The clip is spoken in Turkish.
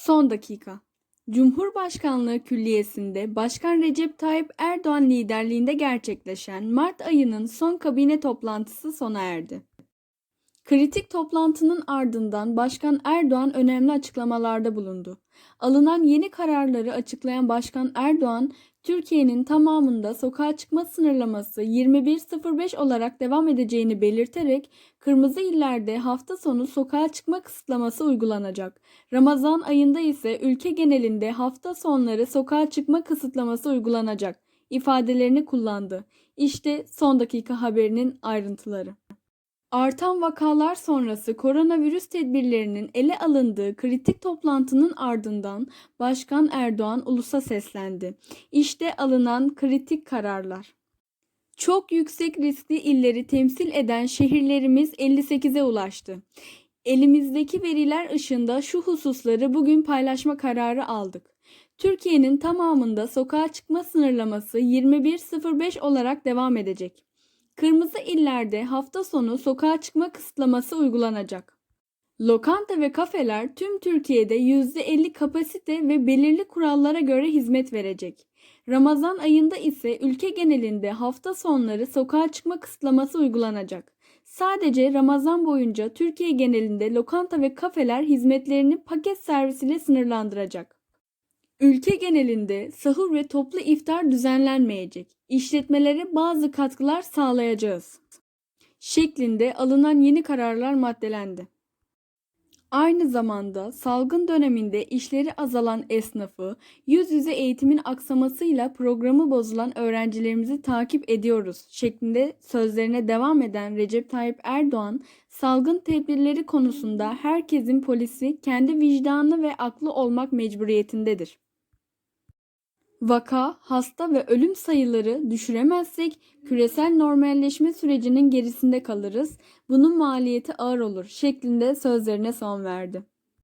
Son dakika. Cumhurbaşkanlığı Külliyesi'nde Başkan Recep Tayyip Erdoğan liderliğinde gerçekleşen Mart ayının son kabine toplantısı sona erdi. Kritik toplantının ardından Başkan Erdoğan önemli açıklamalarda bulundu. Alınan yeni kararları açıklayan Başkan Erdoğan, Türkiye'nin tamamında sokağa çıkma sınırlaması 21.05 olarak devam edeceğini belirterek kırmızı illerde hafta sonu sokağa çıkma kısıtlaması uygulanacak. Ramazan ayında ise ülke genelinde hafta sonları sokağa çıkma kısıtlaması uygulanacak ifadelerini kullandı. İşte son dakika haberinin ayrıntıları. Artan vakalar sonrası koronavirüs tedbirlerinin ele alındığı kritik toplantının ardından Başkan Erdoğan ulusa seslendi. İşte alınan kritik kararlar. Çok yüksek riskli illeri temsil eden şehirlerimiz 58'e ulaştı. Elimizdeki veriler ışığında şu hususları bugün paylaşma kararı aldık. Türkiye'nin tamamında sokağa çıkma sınırlaması 21.05 olarak devam edecek. Kırmızı illerde hafta sonu sokağa çıkma kısıtlaması uygulanacak. Lokanta ve kafeler tüm Türkiye'de %50 kapasite ve belirli kurallara göre hizmet verecek. Ramazan ayında ise ülke genelinde hafta sonları sokağa çıkma kısıtlaması uygulanacak. Sadece Ramazan boyunca Türkiye genelinde lokanta ve kafeler hizmetlerini paket servisiyle sınırlandıracak. Ülke genelinde sahur ve toplu iftar düzenlenmeyecek. İşletmelere bazı katkılar sağlayacağız. Şeklinde alınan yeni kararlar maddelendi. Aynı zamanda salgın döneminde işleri azalan esnafı, yüz yüze eğitimin aksamasıyla programı bozulan öğrencilerimizi takip ediyoruz şeklinde sözlerine devam eden Recep Tayyip Erdoğan, salgın tedbirleri konusunda herkesin polisi kendi vicdanı ve aklı olmak mecburiyetindedir. Vaka, hasta ve ölüm sayıları düşüremezsek küresel normalleşme sürecinin gerisinde kalırız. Bunun maliyeti ağır olur şeklinde sözlerine son verdi.